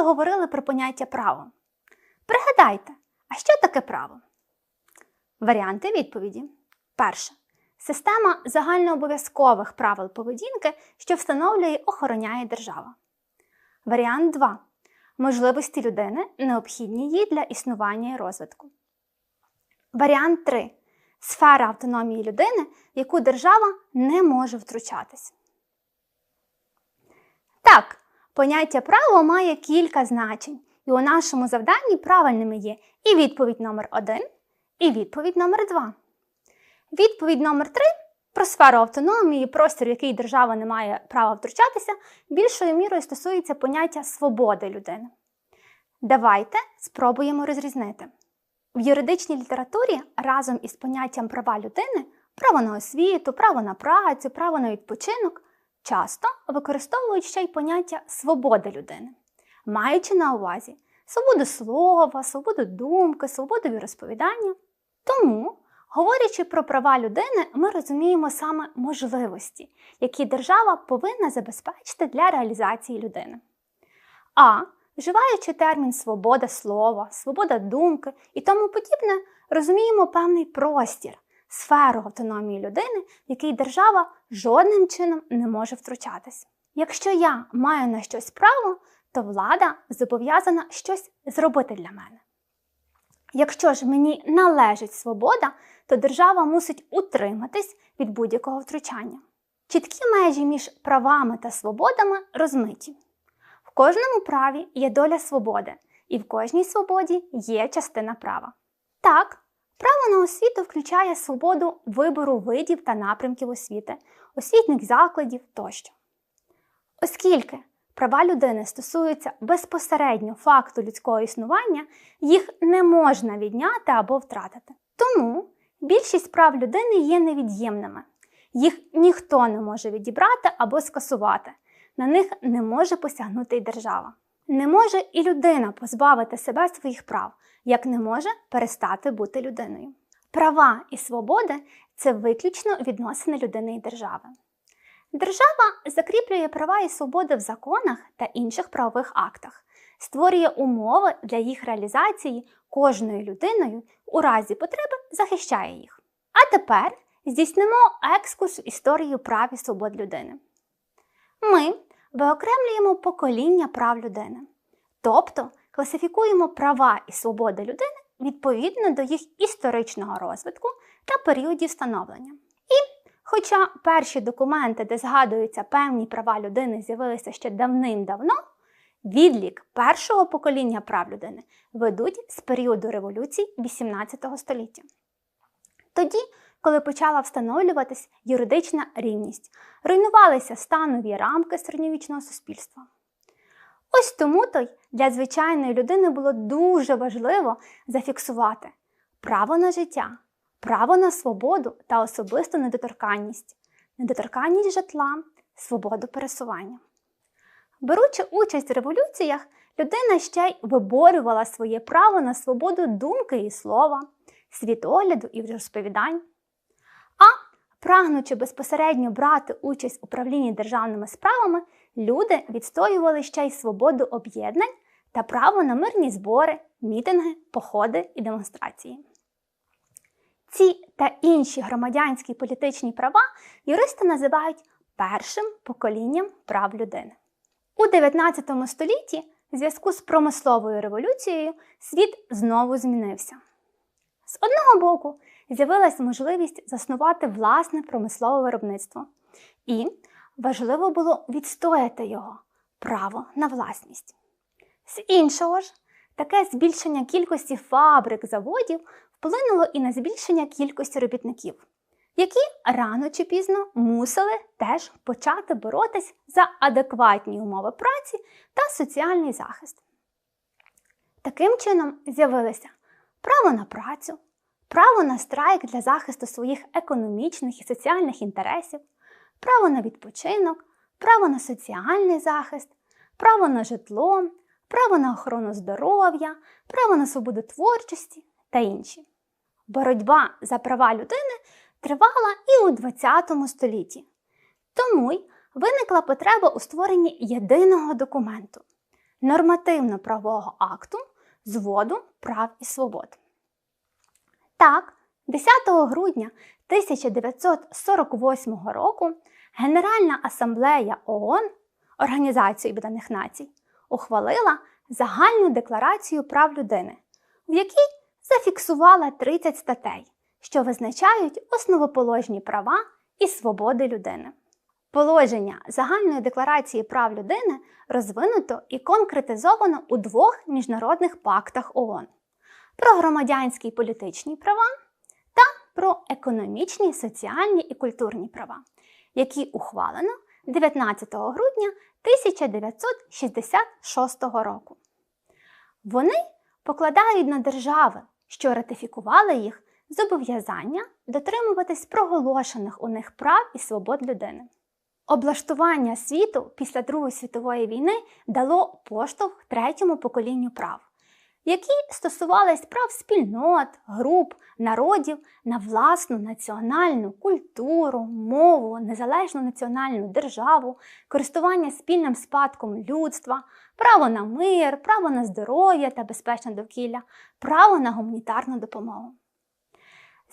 вже говорили про поняття право. Пригадайте, а що таке право? Варіанти відповіді. Перше. Система загальнообов'язкових правил поведінки, що встановлює і охороняє держава. Варіант 2. Можливості людини, необхідні їй для існування і розвитку. Варіант 3. Сфера автономії людини, в яку держава не може втручатись. Так, поняття право має кілька значень, і у нашому завданні правильними є і відповідь номер 1 і відповідь номер 2 Відповідь номер 3 про сферу автономії, простір, в який держава не має права втручатися, більшою мірою стосується поняття свободи людини. Давайте спробуємо розрізнити. В юридичній літературі разом із поняттям права людини, право на освіту, право на працю, право на відпочинок часто використовують ще й поняття свободи людини, маючи на увазі свободу слова, свободу думки, свободу віросповідання. Тому, говорячи про права людини, ми розуміємо саме можливості, які держава повинна забезпечити для реалізації людини. А Вживаючи термін свобода слова, свобода думки і тому подібне, розуміємо певний простір, сферу автономії людини, в який держава жодним чином не може втручатись. Якщо я маю на щось право, то влада зобов'язана щось зробити для мене. Якщо ж мені належить свобода, то держава мусить утриматись від будь-якого втручання. Чіткі межі між правами та свободами розмиті. В кожному праві є доля свободи, і в кожній свободі є частина права. Так, право на освіту включає свободу вибору видів та напрямків освіти, освітніх закладів тощо. Оскільки права людини стосуються безпосередньо факту людського існування, їх не можна відняти або втратити. Тому більшість прав людини є невід'ємними. Їх ніхто не може відібрати або скасувати на них не може посягнути й держава. Не може і людина позбавити себе своїх прав, як не може перестати бути людиною. Права і свободи це виключно відносини людини і держави. Держава закріплює права і свободи в законах та інших правових актах, створює умови для їх реалізації кожною людиною, у разі потреби захищає їх. А тепер здійснимо екскурс в історію прав і свобод людини. Ми виокремлюємо покоління прав людини, тобто класифікуємо права і свободи людини відповідно до їх історичного розвитку та періодів становлення. І, хоча перші документи, де згадуються певні права людини, з'явилися ще давним-давно, відлік першого покоління прав людини ведуть з періоду революції XVIII століття. Тоді коли почала встановлюватись юридична рівність, руйнувалися станові рамки середньовічного суспільства. Ось тому то й для звичайної людини було дуже важливо зафіксувати право на життя, право на свободу та особисту недоторканність, недоторканність житла, свободу пересування. Беручи участь в революціях, людина ще й виборювала своє право на свободу думки і слова, світогляду і розповідань. Прагнучи безпосередньо брати участь у управлінні державними справами, люди відстоювали ще й свободу об'єднань та право на мирні збори, мітинги, походи і демонстрації. Ці та інші громадянські політичні права юристи називають першим поколінням прав людини. У 19 столітті в зв'язку з промисловою революцією світ знову змінився. З одного боку, з'явилась можливість заснувати власне промислове виробництво. І важливо було відстояти його право на власність. З іншого ж, таке збільшення кількості фабрик, заводів вплинуло і на збільшення кількості робітників, які рано чи пізно мусили теж почати боротись за адекватні умови праці та соціальний захист. Таким чином з'явилися право на працю, право на страйк для захисту своїх економічних і соціальних інтересів, право на відпочинок, право на соціальний захист, право на житло, право на охорону здоров'я, право на свободу творчості та інші. Боротьба за права людини тривала і у ХХ столітті. Тому й виникла потреба у створенні єдиного документу, нормативно-правового акту зводу прав і свобод. Так, 10 грудня 1948 року Генеральна асамблея ООН Організації Об'єднаних Націй ухвалила загальну декларацію прав людини, в якій зафіксувала 30 статей, що визначають основоположні права і свободи людини. Положення загальної декларації прав людини розвинуто і конкретизовано у двох міжнародних пактах ООН про громадянські і політичні права та про економічні, соціальні і культурні права, які ухвалено 19 грудня 1966 року. Вони покладають на держави, що ратифікували їх, зобов'язання дотримуватись проголошених у них прав і свобод людини. Облаштування світу після Другої світової війни дало поштовх третьому поколінню прав, які стосувались прав спільнот, груп, народів на власну національну культуру, мову, незалежну національну державу, користування спільним спадком людства, право на мир, право на здоров'я та безпечне довкілля, право на гуманітарну допомогу.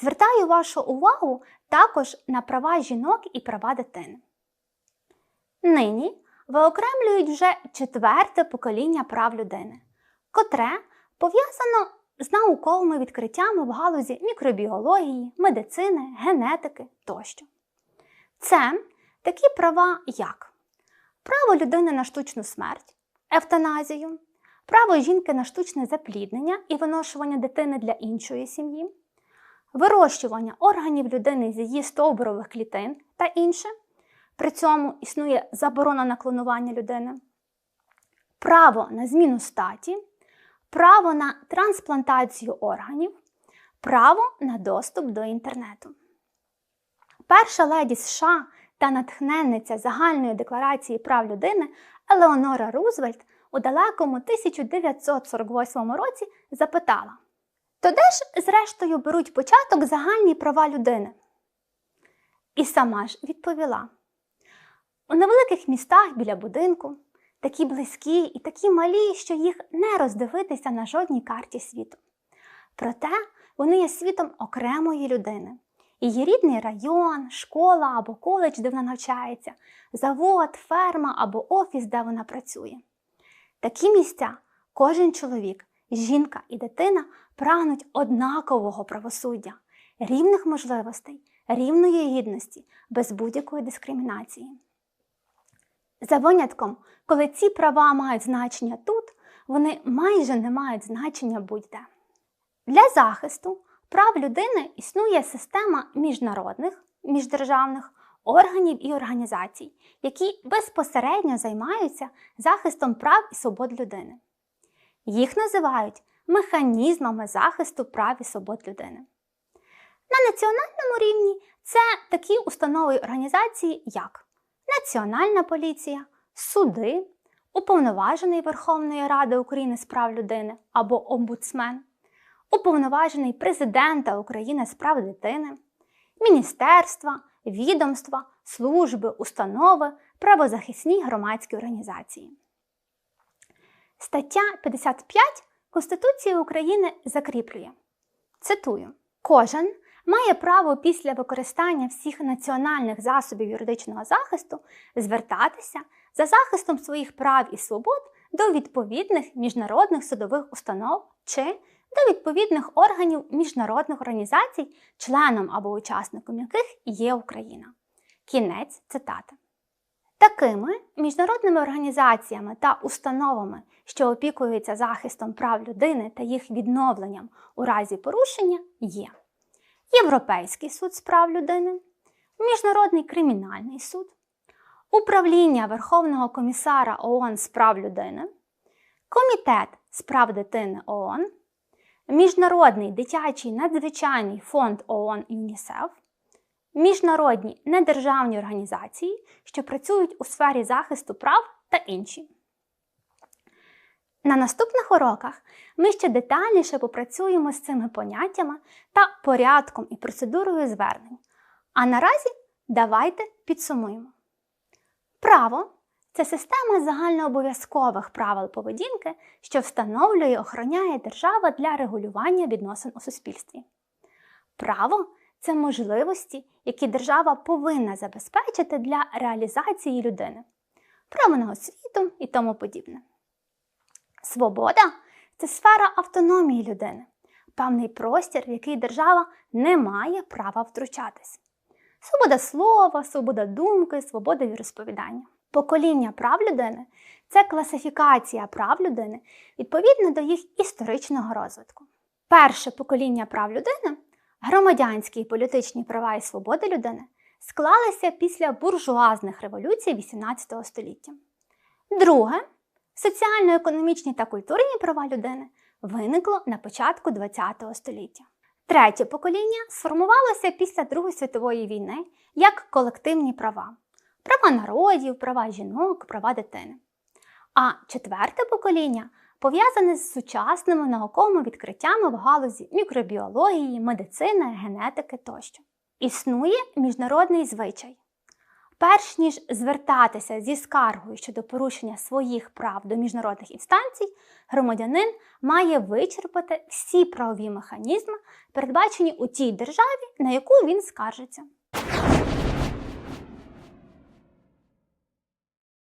Звертаю вашу увагу також на права жінок і права дитини. Нині виокремлюють вже четверте покоління прав людини, котре пов'язано з науковими відкриттями в галузі мікробіології, медицини, генетики тощо. Це такі права, як право людини на штучну смерть, евтаназію, право жінки на штучне запліднення і виношування дитини для іншої сім'ї, вирощування органів людини з її стовбурових клітин та інше. При цьому існує заборона на клонування людини, право на зміну статі, право на трансплантацію органів, право на доступ до інтернету. Перша леді США та натхненниця загальної декларації прав людини Елеонора Рузвельт у далекому 1948 році запитала: То де ж, зрештою, беруть початок загальні права людини? І сама ж відповіла. У невеликих містах біля будинку, такі близькі і такі малі, що їх не роздивитися на жодній карті світу. Проте вони є світом окремої людини. Її рідний район, школа або коледж, де вона навчається, завод, ферма або офіс, де вона працює. Такі місця кожен чоловік, жінка і дитина прагнуть однакового правосуддя, рівних можливостей, рівної гідності, без будь-якої дискримінації. За винятком, коли ці права мають значення тут, вони майже не мають значення будь-де. Для захисту прав людини існує система міжнародних, міждержавних органів і організацій, які безпосередньо займаються захистом прав і свобод людини. Їх називають механізмами захисту прав і свобод людини. На національному рівні це такі установи і організації, як Національна поліція, суди, уповноважений Верховної Ради України з прав людини або омбудсмен, уповноважений Президента України з прав дитини, міністерства, відомства, служби, установи, правозахисні громадські організації. Стаття 55 Конституції України закріплює. Цитую: Кожен має право після використання всіх національних засобів юридичного захисту звертатися за захистом своїх прав і свобод до відповідних міжнародних судових установ чи до відповідних органів міжнародних організацій, членом або учасником яких є Україна. Кінець цитати. Такими міжнародними організаціями та установами, що опікуються захистом прав людини та їх відновленням у разі порушення, є Європейський суд з прав людини, Міжнародний кримінальний суд, Управління Верховного комісара ООН з прав людини, Комітет з прав дитини ООН, Міжнародний дитячий надзвичайний фонд ООН ЮНІСЕФ, міжнародні недержавні організації, що працюють у сфері захисту прав та інші. На наступних уроках ми ще детальніше попрацюємо з цими поняттями та порядком і процедурою звернень. А наразі давайте підсумуємо. Право це система загальнообов'язкових правил поведінки, що встановлює і охороняє держава для регулювання відносин у суспільстві. Право це можливості, які держава повинна забезпечити для реалізації людини, право на освіту і тому подібне. Свобода це сфера автономії людини, певний простір, в який держава не має права втручатись. Свобода слова, свобода думки, свобода віросповідання. Покоління прав людини це класифікація прав людини відповідно до їх історичного розвитку. Перше покоління прав людини, громадянські і політичні права і свободи людини, склалися після буржуазних революцій XVIII століття. Друге соціально-економічні та культурні права людини виникло на початку ХХ століття. Третє покоління сформувалося після Другої світової війни як колективні права: права народів, права жінок, права дитини. А четверте покоління пов'язане з сучасними науковими відкриттями в галузі мікробіології, медицини, генетики тощо. Існує міжнародний звичай. Перш ніж звертатися зі скаргою щодо порушення своїх прав до міжнародних інстанцій, громадянин має вичерпати всі правові механізми, передбачені у тій державі, на яку він скаржиться.